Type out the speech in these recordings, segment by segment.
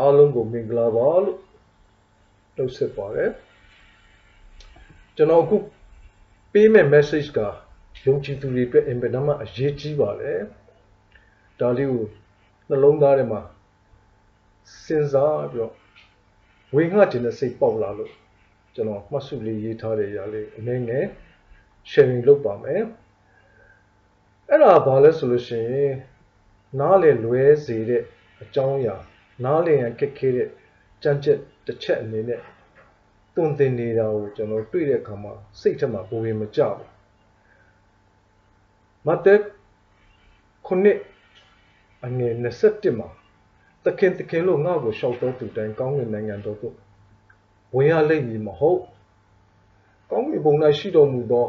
အားလုံးကိုမင်္ဂလာပါလို့နှုတ်ဆက်ပါတယ်ကျွန်တော်အခုပေးမဲ့ message ကယုံကြည်သူတွေအတွက်အင်ပဒမအရေးကြီးပါတယ်ဒါလေးကိုနှလုံးသားထဲမှာစဉ်းစားပြီးတော့ဝေငှခြင်းနဲ့စိတ်ပေါက်လာလို့ကျွန်တော်မှတ်စုလေးရေးထားတဲ့ຢာလေးအနည်းငယ် sharing လုပ်ပါမယ်အဲ့ဒါဘာလဲဆိုလို့ရှိရင်နားလေလွဲစေတဲ့အကြောင်းအရာ နားလေရန်ခက်ခဲတဲ့ကြမ်းကြက်တစ်ချက်အနေနဲ့တွင်တင်နေတာကိုကျွန်တော်တွေ့တဲ့အခါမှာစိတ်ထက်မှာဘဝင်မကြဘူးမတ်သက်ခုနှစ်အငယ်27မှာသခင်သခင်လို့ငါ့ကိုရှောက်တော်သူတိုင်းကောင်းကင်နိုင်ငံတော်သို့ဝင်ရလိမ့်မည်မဟုတ်ကောင်းကင်ဘုံ၌ရှိတော်မူသော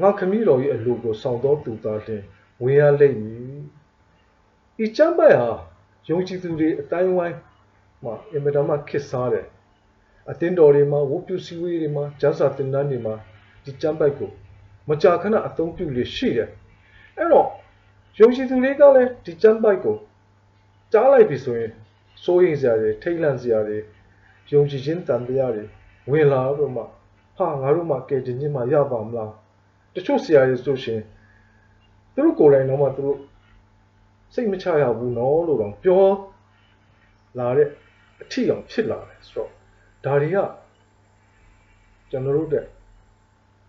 ငါခမည်းတော်၏အလိုကိုဆောင်တော်သူသားလျှင်ဝင်ရလိမ့်မည်ဤချမ်းပိုက်ဟာ ယုံကြည်သူတွေအတိုင်းဝိုင်းမှာအင်မတန်မှခစ်စားတယ်အသင်းတော်တွေမှာဝုပြုစည်းဝေးတွေမှာဂျာစာတင်တန်းတွေမှာဒီချမ်းပိုက်ကိုမကြာခဏအသုံးပြုလေရှိတယ်အဲ့တော့ယုံကြည်သူတွေကလည်းဒီချမ်းပိုက်ကိုကြားလိုက်ပြီဆိုရင်စိုးရိမ်စရာတွေထိတ်လန့်စရာတွေယုံကြည်ခြင်းတန်တရားတွေဝင်လာတော့မှဟာငါတို့မှကဲတင်ခြင်းမှရပါမလားတချို့ဆရာတွေဆိုရှင်သူတို့ကိုယ်တိုင်တော့မှသူတို့ စိတ်မချရဘူးနော်လို့တော့ပြောလာတဲ့အထီအောင်ဖြစ်လာတယ်ဆိုတော့ဒါတွေကကျွန်တော်တို့တဲ့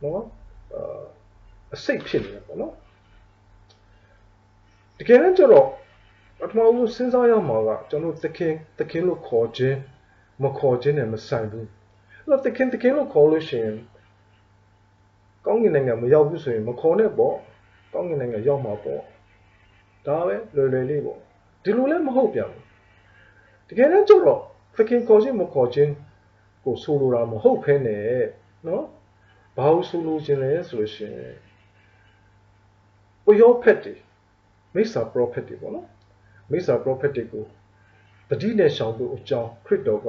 နော်အာအစိတ်ဖြစ်နေတယ်ပေါ့နော်တကယ်တော့ကျတော့ပထမဆုံးစဉ်းစားရမှာကကျွန်တော်သခင်သခင်လို့ခေါ်ခြင်းမခေါ်ခြင်းနဲ့မဆိုင်ဘူးအဲ့တော့သခင်သခင်လို့ခေါ်လို့ရှိရင်ကောင်းကင်နိုင်ငံမရောက်ဘူးဆိုရင်မခေါ်နဲ့ပေါ့ကောင်းကင်နိုင်ငံရောက်မှာပေါ့ ဒါပဲလွယ်လွယ်လေးပေါ့ဒီလိုလည်းမဟုတ်ပြန်ဘူးတကယ်တော့ကျတော့သခင်ခေါ်ခြင်းမခေါ်ခြင်းကိုဆိုလိုတာမဟုတ်ဖ ೇನೆ နော်ဘာလို့ဆိုလိုခြင်းလဲဆိုလို့ရှိရင်ပယောဖက်တွေမိစ္ဆာပရောဖက်တွေပေါ့နော်မိစ္ဆာပရောဖက်တွေကိုတတိနဲ့ရှောင်သူအကြောင်းခရစ်တော်က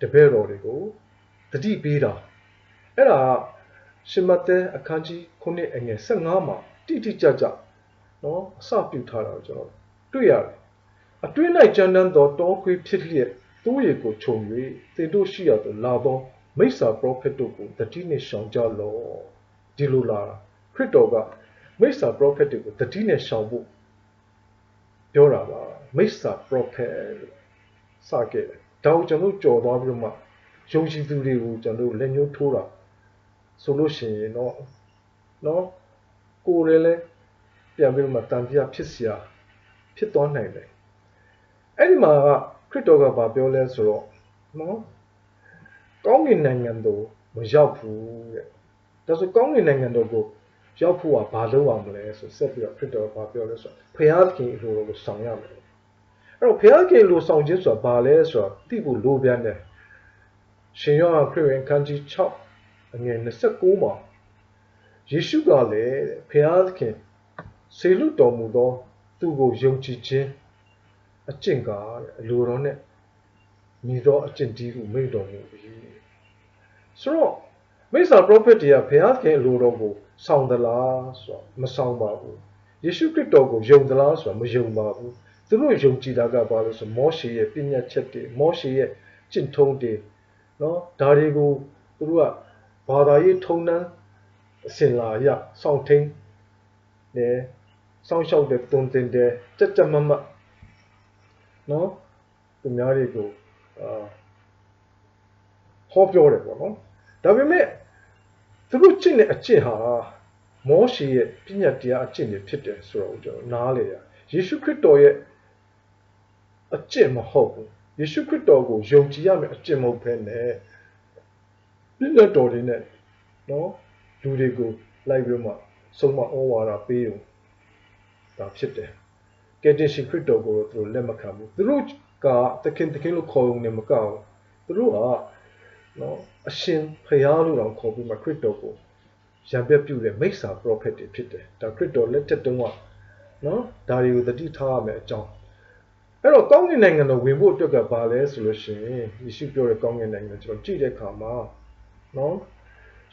တပည့်တော်တွေကိုတတိပေးတာအဲ့ဒါရှင်မဿဲအခန်းကြီး9အငယ်15မှာတိတိကျကျ နော်အစပြုထားတာကိုကျွန်တော်တွေ့ရတယ်အတွင်း၌ကြမ်းတမ်းသောတောခွေးဖြစ်လျက်သူ့ရေကိုခြုံ၍သင်တို့ရှိရသောလာသောမိစ္ဆာပရောဖက်တို့ကိုတတိနဲ့ရှောင်ကြလော့ဒီလိုလာတာခရစ်တော်ကမိစ္ဆာပရောဖက်တွေကိုတတိနဲ့ရှောင်ဖို့ပြောတာပါမိစ္ဆာပရောဖက်လို့စခဲ့တယ်ဒါကိုကျွန်တော်ကြော်သွားပြီးတော့မှယုံကြည်သူတွေကိုကျွန်တော်လက်ညှိုးထိုးတာဆိုလို့ရှိရင်တော့နော်ကိုယ်လည်းလည်း ပြန်ပြီးတော့မှတန်တရားဖြစ်เสียဖြစ်သွားနိုင်တယ်အဲ့ဒီမှာကခရစ်တော်ကဘာပြောလဲဆိုတော့နော်ကောင်းကင်နိုင်ငံတော်မရောက်ဘူးတဲ့ဒါဆိုကောင်းကင်နိုင်ငံတော်ကိုရောက်ဖို့ကဘာလုပ်အောင်မလဲဆိုဆက်ပြီးတော့ခရစ်တော်ကဘာပြောလဲဆိုတော့ဖခင်အလိုတော်ကိုဆောင်ရမယ်အဲ့တော့ဖခင်လိုဆောင်ခြင်းဆိုတာဘာလဲဆိုတော့သိဖို့လိုပြန်တယ်ရှင်ယောဟန်ခရစ်ဝင်ခန်းကြီး6အငယ်29မှာယေရှုကလည်းဖခင် ဆေလွတ်တော်မူသောသူကိုယုံကြည်ခြင်းအကျင့်ကအလိုတော်နဲ့မြည်သောအကျင့်ဒီကိုမိန့်တော်မူပြီဆိုတော့မိစ္ဆာပရောဖက်တွေကဘုရားခင်အလိုတော်ကိုဆောင်သလားဆိုတော့မဆောင်ပါဘူးယေရှုခရစ်တော်ကိုယုံသလားဆိုတော့မယုံပါဘူးသူတို့ယုံကြည်တာကဘာလို့ဆိုမောရှေရဲ့ပညာချက်တွေမောရှေရဲ့ကျင့်ထုံးတွေနော်ဒါတွေကိုသူတို့ကဘာသာရေးထုံးတမ်းအစဉ်လာရစောင့်ထိန်နေ စောင့်ရှောက်တဲ့တွင်တင်တဲ့ကြက်ကြက်မမတ်နော်သူများတွေကိုအာဟောပြောတယ်ပေါ့နော်ဒါပေမဲ့သူတို့ကျင့်တဲ့အကျင့်ဟာမောရှေရဲ့ပညာတရားအကျင့်တွေဖြစ်တယ်ဆိုတော့ကျွန်တော်နားလေရယေရှုခရစ်တော်ရဲ့အကျင့်မဟုတ်ဘူးယေရှုခရစ်တော်ကိုယုံကြည်ရမယ်အကျင့်မဟုတ်ဘဲနဲ့ပညာတော်တွေနဲ့နော်လူတွေကိုလိုက်ပြီးမှဆုံးမဩဝါဒပေးုံ ဒါဖြစ်တယ်ကယ်တင်ရှင်ခရစ်တော်ကိုသူတို့လက်မခံဘူးသူတို့ကသခင်သခင်လို့ခေါ်ုံနဲ့မကောက်သူတို့ကနော်အရှင်ဖရာလို့တောင်ခေါ်ပြီးမှခရစ်တော်ကိုရံပြတ်ပြုတဲ့မိစ္ဆာပရောဖက်တွေဖြစ်တယ်ဒါခရစ်တော်လက်ထက်တုန်းကနော်ဒါတွေကိုသတိထားရမယ်အကြောင်းအဲ့တော့ကောင်းကင်နိုင်ငံတော်ဝင်ဖို့အတွက်ကဘာလဲဆိုလို့ရှိရင်ယေရှုပြောတဲ့ကောင်းကင်နိုင်ငံကျွန်တော်ကြည့်တဲ့အခါမှာနော်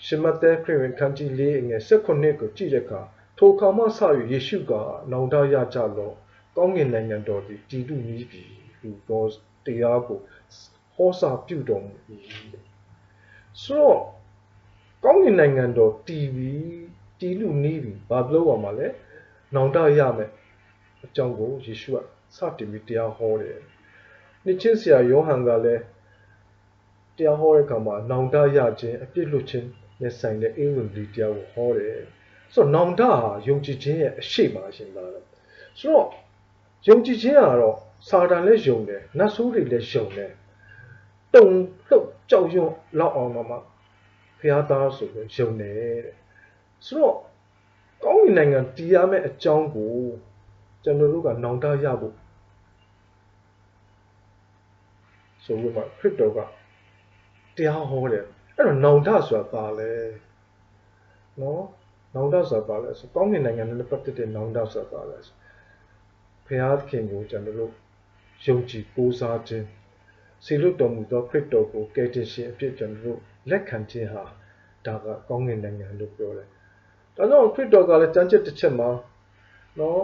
ရှမသက်ခရစ်ဝင်ခန်းကြီး၄အငယ်၁၉ကိုကြည့်တဲ့အခါ ထိုအခါမှစ၍ယေရှုကနောင်တရကြလောကောင်းကင်နိုင်ငံတော်သည်တည်တူမြည်ပြီဟုပြောတတရားကိုဟောစာပြုတော်မူ၏ဆိုတော့ကောင်းကင်နိုင်ငံတော်တည်ပြီးတည်လူနီးပြီးဘာလို့ရမှာလဲနောင်တရမယ်အကြောင်းကိုယေရှုကစတင်ပြီးတရားဟောတယ်နှစ်ချင်းဆရာယောဟန်ကလည်းတရားဟောတဲ့အခါမှာနောင်တရခြင်းအပြစ်လွတ်ခြင်းနဲ့ဆိုင်တဲ့အေဝံဂေလိတရားကိုဟောတယ် ဆိုတော့နောင်တဟာယုံကြည်ခြင်းရဲ့အရှိပါရှင်သားတယ်ဆိုတော့ယုံကြည်ခြင်းကတော့စာတန်လည်းယုံတယ်နတ်ဆိုးတွေလည်းယုံတယ်တုံလှုပ်ကြောက်ရွံ့လောက်အောင်တော့မှဖျားသားဆိုပြီးယုံတယ်တဲ့ဆိုတော့ကောင်းကင်နိုင်ငံတည်ရမယ့်အကြောင်းကိုကျွန်တော်တို့ကနောင်တရဖို့ဆိုပြီးမှခရစ်တော်ကတရားဟောတယ်အဲ့တော့နောင်တဆိုတာပါလဲနော် နောင်တဆိုတာပါလဲဆိုကောင်းကင်နိုင်ငံနဲ့ပတ်သက်တဲ့နောင်တဆိုတာပါလဲဖျားခင်ကိုကျွန်တော်တို့ယုံကြည်ကိုးစားခြင်းစီလွတ်တော်မူသောခရစ်တော်ကိုကယ်တင်ရှင်အဖြစ်ကျွန်တော်တို့လက်ခံခြင်းဟာဒါကကောင်းကင်နိုင်ငံလို့ပြောတယ်ဒါကြောင့်ခရစ်တော်ကလည်းစံချက်တစ်ချက်မှာနော်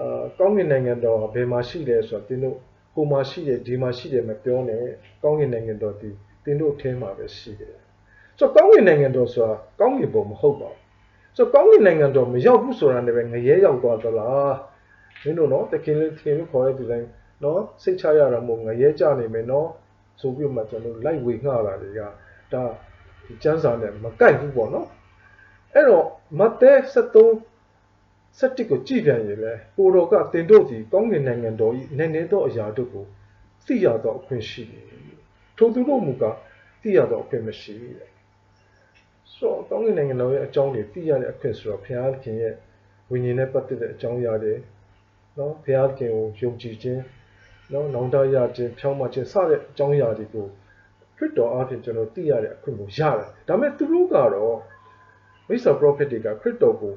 အာကောင်းကင်နိုင်ငံတော်ဘယ်မှာရှိလဲဆိုတော့သင်တို့ဟိုမှာရှိတယ်ဒီမှာရှိတယ်မပြောနဲ့ကောင်းကင်နိုင်ငံတော်ဒီသင်တို့အထဲမှာပဲရှိတယ်ဆိုတော့ကောင်းကင်နိုင်ငံတော်ဆိုတာကောင်းကင်ဘုံမဟုတ်ပါဘူး ဆိုတော့ကောင်းကင်နိုင်ငံတော်မရောက်ဘူးဆိုတာနဲ့ပဲငရဲရောက်သွားသလားမင်းတို့နော်တခင်လေးတခင်လို့ခေါ်တဲ့ဒီတိုင်းနော်စိတ်ချရတာမို့ငရဲကြနေမယ်နော်ဆိုပြီးမှကျွန်တော်လိုက်ဝေငှတာတွေကဒါဒီကျမ်းစာနဲ့မကိုက်ဘူးပေါ့နော်အဲ့တော့မဿဲ73 71ကိုကြည့်ပြန်ရင်လေကိုတော်ကတင်တို့စီကောင်းကင်နိုင်ငံတော်ဤနည်းနည်းသောအရာတို့ကိုသိရသောအခွင့်ရှိတယ်ထိုသူတို့မူကားသိရသောအခွင့်မရှိတဲ့ ဆိုတော့ကောင်းကင်နိုင်ငံတော်ရဲ့အကြောင်းတွေသိရတဲ့အခွင့်ဆိုတော့ဘုရားခင်ရဲ့ဝိညာဉ်နဲ့ပတ်သက်တဲ့အကြောင်းအရာတွေနော်ဘုရားခင်ကိုယုံကြည်ခြင်းနော်နောင်တရခြင်းဖြောင်းမခြင်းစတဲ့အကြောင်းအရာတွေကိုခရစ်တော်အားဖြင့်ကျွန်တော်သိရတဲ့အခွင့်ကိုရတယ်ဒါပေမဲ့သူတို့ကတော့မိစ္ဆာပရောဖက်တွေကခရစ်တော်ကို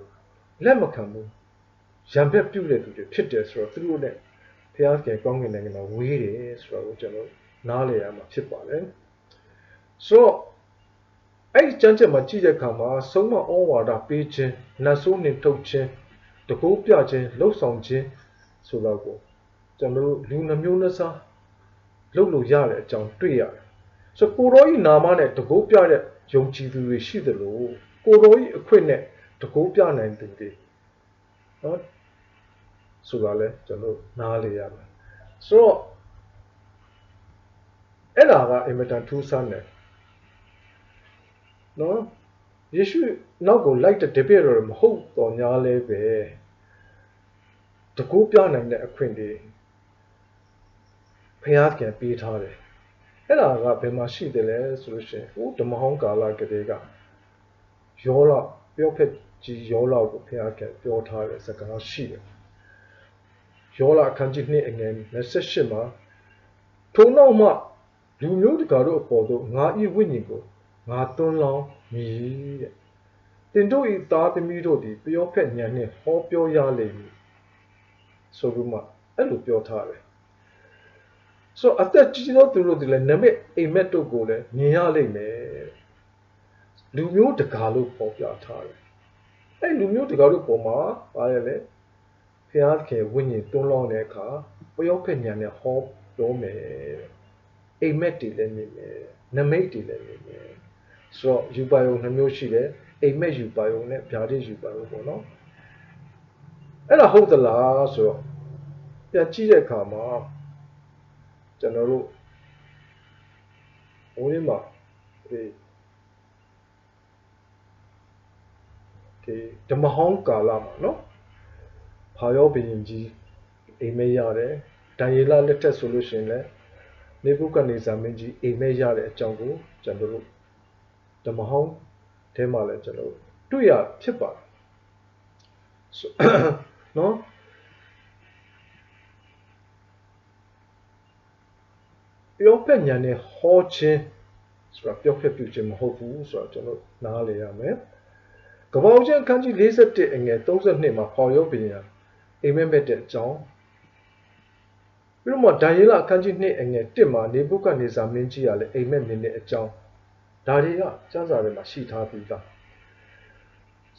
လက်မခံဘူးရံဘက်ပြုတဲ့သူတွေဖြစ်တယ်ဆိုတော့သူတို့နဲ့ဘုရားခင်ကောင်းကင်နိုင်ငံမှာဝေးတယ်ဆိုတော့ကျွန်တော်နားလည်ရမှာဖြစ်ပါတယ်ဆိုတော့ အဲ့ဒီကျမ်းချက်မှာကြည့်တဲ့အခါမှာဆုံးမဩဝါဒပေးခြင်းနတ်ဆိုးနှင်ထုတ်ခြင်းတကူပြခြင်းလှုပ်ဆောင်ခြင်းဆိုတော့ကိုကျွန်တော်တို့လူနှမျိုးနှစားလှုပ်လို့ရတဲ့အကြောင်းတွေ့ရတယ်ဆိုကိုရောဤနာမနဲ့တကူပြတဲ့ယုံကြည်သူတွေရှိသလိုကိုရောဤအခွင့်နဲ့တကူပြနိုင်သူတွေနော်ဆိုတာလဲကျွန်တော်နားလေရမယ်ဆိုတော့အဲ့ဒါကအင်မတန်ထူးဆန်းတယ် နော်ယေရှုနောက်ကိုလိုက်တဲ့တပည့်တော်မဟုတ်တော်ညာလဲပဲတကူပြနိုင်တဲ့အခွင့်တွေဖျားပြန်ပေးထားတယ်အဲ့ဒါကဘယ်မှာရှိတယ်လဲဆိုလို့ရှိရင်ဟိုဓမ္မဟောင်းကာလကလေးကယောလပြောဖက်ကြီးယောလကိုဖျားပြန်ပြောထားတဲ့စကားရှိတယ်ယောလအခန်းကြီး2အငယ်28မှာထို့နောက်မှလူမျိုးတကာတို့အပေါ်သို့ငါဤဝိညာဉ်ကို ငါသွန်းလောင်းမည်တဲ့တင်တို့ဤသားသမီးတို့သည်ပြောဖက်ညံနှင့်ဟောပြောရလိမ့်မည်ဆိုပြီးမှအဲ့လိုပြောထားတယ်ဆိုအသက်ကြီးသောသူတို့ဒီလည်းနမိတ်အိမ်မက်တို့ကိုလည်းမြင်ရလိမ့်မယ်လူမျိုးတကာလို့ပေါ်ပြထားတယ်အဲ့လူမျိုးတကာတို့ပေါ်မှာပါရလေဖျားခင်ဝိညာဉ်တွန်းလောင်းတဲ့အခါပယောဖက်ညံနဲ့ဟောပြောမယ်အိမ်မက်တွေလည်းမြင်မယ်နမိတ်တွေလည်းမြင်မယ် ဆိုတော့ယူပါယုံနှမျိုးရှိတယ်အိမ်မက်ယူပါယုံနဲ့ဗျာဒိတ်ယူပါယုံပေါ့နော်အဲ့ဒါဟုတ်သလားဆိုတော့ပြန်ကြည့်တဲ့အခါမှာကျွန်တော်တို့ဘိုးရင်းမှာဒီဒီဓမ္မဟောင်းကာလမှာနော်ဖာယောဘုရင်ကြီးအိမ်မက်ရတယ်ဒံယေလလက်ထက်ဆိုလို့ရှိရင်လည်းနေဘုကနေဇာမင်းကြီးအိမ်မက်ရတဲ့အကြောင်းကိုကျွန်တော်တို့ ဓမ္မဟောင်းထဲမှာလည်းကျွန်တော်တွေ့ရဖြစ်ပါတယ်နော်ပြောဖက်ညာနဲ့ဟောခြင်းဆိုတာပြောဖက်ပြုခြင်းမဟုတ်ဘူးဆိုတော့ကျွန်တော်နားလည်ရမယ်ကပောင်ကျန်ခန်းကြီး41အငယ်32မှာဖော်ရုပ်ပြင်ရအိမ်မက်မဲ့တဲ့အကြောင်းပြီးတော့မှဒံယေလအခန်းကြီး2အငယ်1မှာနေဘုကနေဇာမင်းကြီးကလည်းအိမ်မက်မြင်တဲ့အကြောင်း ဒါတွေကကျမ်းစာထဲမှာရှိထားပြီးသား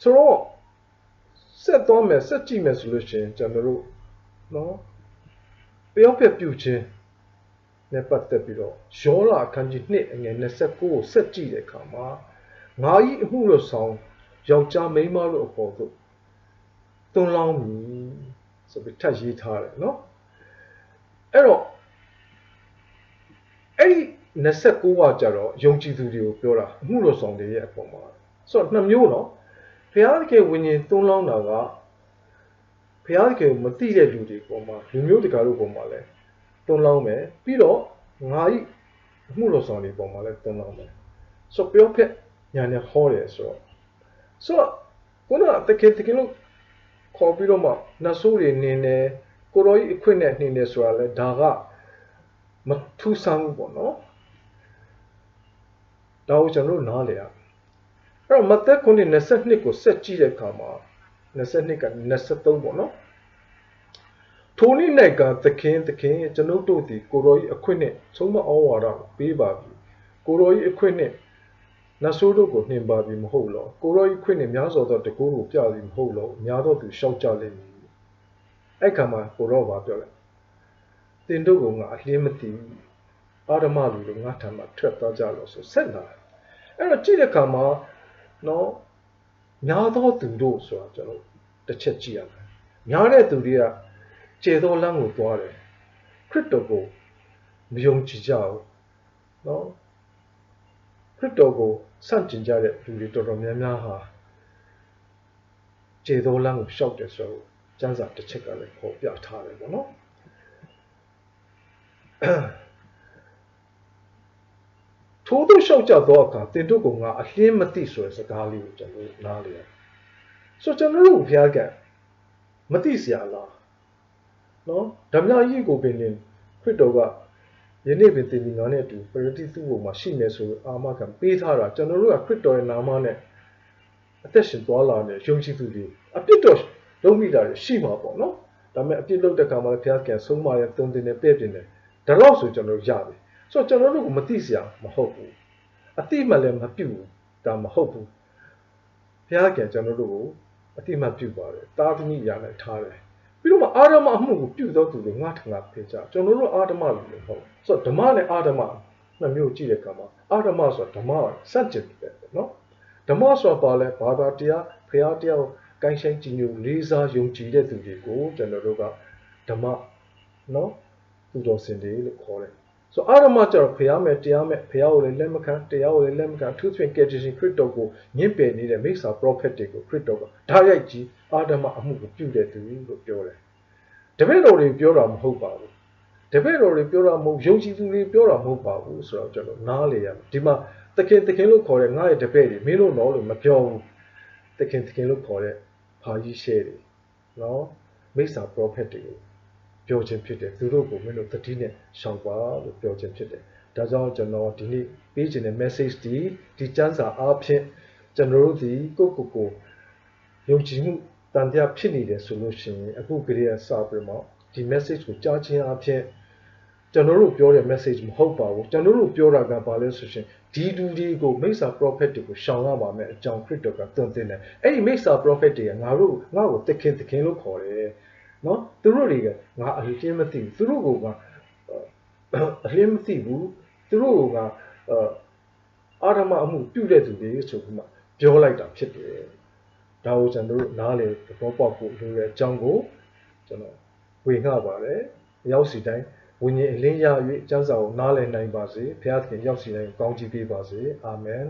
ဆိုတော့ဆက်သွားမယ်ဆက်ကြည့်မယ်ဆိုလို့ရှိရင်ကျွန်တော်တို့နော်ပြောပြပြုခြင်းနဲ့ပတ်သက်ပြီးတော့ယောလာအခန်းကြီး1အငယ်29ကိုဆက်ကြည့်တဲ့အခါမှာငါဤအမှုလို့ဆောင်ယောက်ျားမိန်းမတို့အပေါ်သို့သွန်လောင်းမည်ဆိုပြီးထပ်ရေးထားတယ်နော်အဲ့တော့အဲ့ဒီ 29ကကြတော့ယုံကြည်သူတွေကိုပြောတာအမှုလို့ဆောင်တွေရဲ့အပေါ်မှာဆိုတော့နှစ်မျိုးနော်ဘုရားသခင်ဝိညာဉ်သွန်လောင်းတာကဘုရားသခင်ကိုမသိတဲ့လူတွေပေါ်မှာလူမျိုးတကာတို့ပေါ်မှာလည်းသွန်လောင်းမယ်ပြီးတော့ငါဤအမှုလို့ဆောင်တွေပေါ်မှာလည်းသွန်လောင်းမယ်ဆိုတော့ပြောဖက်ညာနဲ့ဟောတယ်ဆိုတော့ဆိုတော့ခုနကတကယ်တကယ်လို့ခေါ်ပြီးတော့မှနတ်ဆိုးတွေနေနေကိုရောကြီးအခွင့်နဲ့နေနေဆိုတာလဲဒါကမထူးဆန်းဘူးပေါ့နော် ဒါကိုကျွန်တော်တို့နားလေရအဲ့တော့မသက်ခုနှစ်22ကိုဆက်ကြည့်တဲ့အခါမှာ22က23ပေါ့နော်ထိုနည်း၌ကသခင်သခင်ကျွန်ုပ်တို့သည်ကိုရောကြီးအခွင့်နဲ့သုံးမဩဝါဒကိုပေးပါပြီကိုရောကြီးအခွင့်နဲ့နတ်ဆိုးတို့ကိုနှင်ပါပြီမဟုတ်လောကိုရောကြီးခွင့်နဲ့များစွာသောတကူကိုပြပြီမဟုတ်လောများသောသူရှောက်ကြလိမ့်မည်အဲ့ခါမှာကိုရောဘာပြောလဲတင်တို့ကငါအလင်းမသိဘူးအာရမလူတို့ငါထံမှာထွက်သွားကြလို့ဆိုဆက်လာ အဲ့တော့ကြည့်တဲ့အခါမှာနော်များသောသူတို့ဆိုတာကျွန်တော်တစ်ချက်ကြည့်ရမယ်များတဲ့သူတွေကကျေသောလမ်းကိုသွားတယ်ခရစ်တော်ကိုမယုံကြည်ကြဘူးနော်ခရစ်တော်ကိုစန့်ကျင်ကြတဲ့လူတွေတော်တော်များများဟာကျေသောလမ်းကိုရှောက်တယ်ဆိုတော့ကျမ်းစာတစ်ချက်ကလည်းပေါ်ပြထားတယ်ပေါ့နော် ထိုးသူရှောက်ကြသောအခါတင်တို့ကောင်ကအလင်းမသိဆိုတဲ့စကားလေးကိုကျွန်တော်နားလေဆိုကျွန်တော်တို့ဘုရားကမသိစရာလားနော်ဓမ္မကြီးကိုပင်လင်ခရစ်တော်ကယနေ့ပင်တင်ဒီငါနဲ့အတူပရတိသူ့ဘုံမှာရှိနေဆိုအာမခံပေးထားတာကျွန်တော်တို့ကခရစ်တော်ရဲ့နာမနဲ့အသက်ရှင်သွားလာတဲ့ယုံကြည်သူတွေအပြစ်တော်လုံးမိတာတွေရှိမှာပေါ့နော်ဒါပေမဲ့အပြစ်လုပ်တဲ့ကောင်မှဘုရားကဆုံးမရဲ့တုံတင်နဲ့ပြည့်ပြင်တယ်ဒါတော့ဆိုကျွန်တော်ရပြီ ဆိုတော့ကျွန်တော်တို့ကမသိစရာမဟုတ်ဘူးအတိမလည်းမပြုတ်ဘူးဒါမဟုတ်ဘူးဘုရားကကျွန်တော်တို့ကိုအတိမပြုတ်ပါတယ်တာသမီရနဲ့ထားတယ်ပြီးတော့မှအာရမအမှုကိုပြုသောသူတွေငါထံကဖေကြကျွန်တော်တို့အာရမလူတွေဟုတ်ဆိုတော့ဓမ္မနဲ့အာရမနှစ်မျိုးကြည့်တဲ့အခါမှာအာရမဆိုတာဓမ္မစัจจิတယ်နော်ဓမ္မဆိုတာပါလဲဘာသာတရားဖရာတရားကိုကိုင်းဆိုင်ကြည်ညိုလေးစားယုံကြည်တဲ့သူတွေကိုကျွန်တော်တို့ကဓမ္မနော်သူတော်စင်တွေလို့ခေါ်တယ် ဆိုအာရမကျတော့ဖျားမဲ့တရားမဲ့ဖျားကိုလည်းလက်မခံတရားကိုလည်းလက်မခံသူဖြင့်ကယ်တင်ရှင်ခရစ်တော်ကိုညှင့်ပယ်နေတဲ့မိစ္ဆာပရောဖက်တွေကိုခရစ်တော်ကဓာတ်ရိုက်ကြီးအာရမအမှုကိုပြုတဲ့သူလို့ပြောတယ်တပည့်တော်တွေပြောတာမဟုတ်ပါဘူးတပည့်တော်တွေပြောတာမဟုတ်ယုံကြည်သူတွေပြောတာမဟုတ်ပါဘူးဆိုတော့ကျွန်တော်နားလေရမယ်ဒီမှာသခင်သခင်လို့ခေါ်တဲ့ငါ့ရဲ့တပည့်တွေမင်းတို့တော့လို့မပြောဘူးသခင်သခင်လို့ခေါ်တဲ့ဖာကြီးရှဲတွေနော်မိစ္ဆာပရောဖက်တွေကို ပြောခြင်းဖြစ်တယ်သူတို့ကိုမင်းတို့တတိနဲ့ရှောင်ပါလို့ပြောခြင်းဖြစ်တယ်ဒါကြောင့်ကျွန်တော်ဒီနေ့ပေးခြင်းတဲ့ message ဒီဒီကျမ်းစာအားဖြင့်ကျွန်တော်တို့ဒီကိုကိုကိုယုံကြည်မှုတန်တရားဖြစ်နေတယ်ဆိုလို့ရှိရင်အခုကလေးကစပြီးမှဒီ message ကိုကြားခြင်းအဖြစ်ကျွန်တော်တို့ပြောတဲ့ message မဟုတ်ပါဘူးကျွန်တော်တို့ပြောတာကဘာလဲဆိုရှင်ဒီလူတွေကိုမိစ္ဆာ prophet တွေကိုရှောင်ရပါမယ်အကြောင်းခရစ်တော်ကသွန်သင်တယ်အဲ့ဒီမိစ္ဆာ prophet တွေကငါတို့ငါ့ကိုတခင်တခင်လို့ခေါ်တယ် နော်သူတို့တွေကငါအလင်းမသိဘူးသူတို့ကအလင်းမသိဘူးသူတို့ကအာရမအမှုပြုတဲ့သူတွေဆိုပြီးမှပြောလိုက်တာဖြစ်တယ်ဒါကိုကျွန်တော်တို့နားလေသဘောပေါက်ဖို့လိုတဲ့အကြောင်းကိုကျွန်တော်ဝေငှပါတယ်ရောက်စီတိုင်းဝိညာဉ်အလင်းရ၍ကျမ်းစာကိုနားလည်နိုင်ပါစေဘုရားသခင်ရောက်စီတိုင်းကောင်းချီးပေးပါစေအာမင်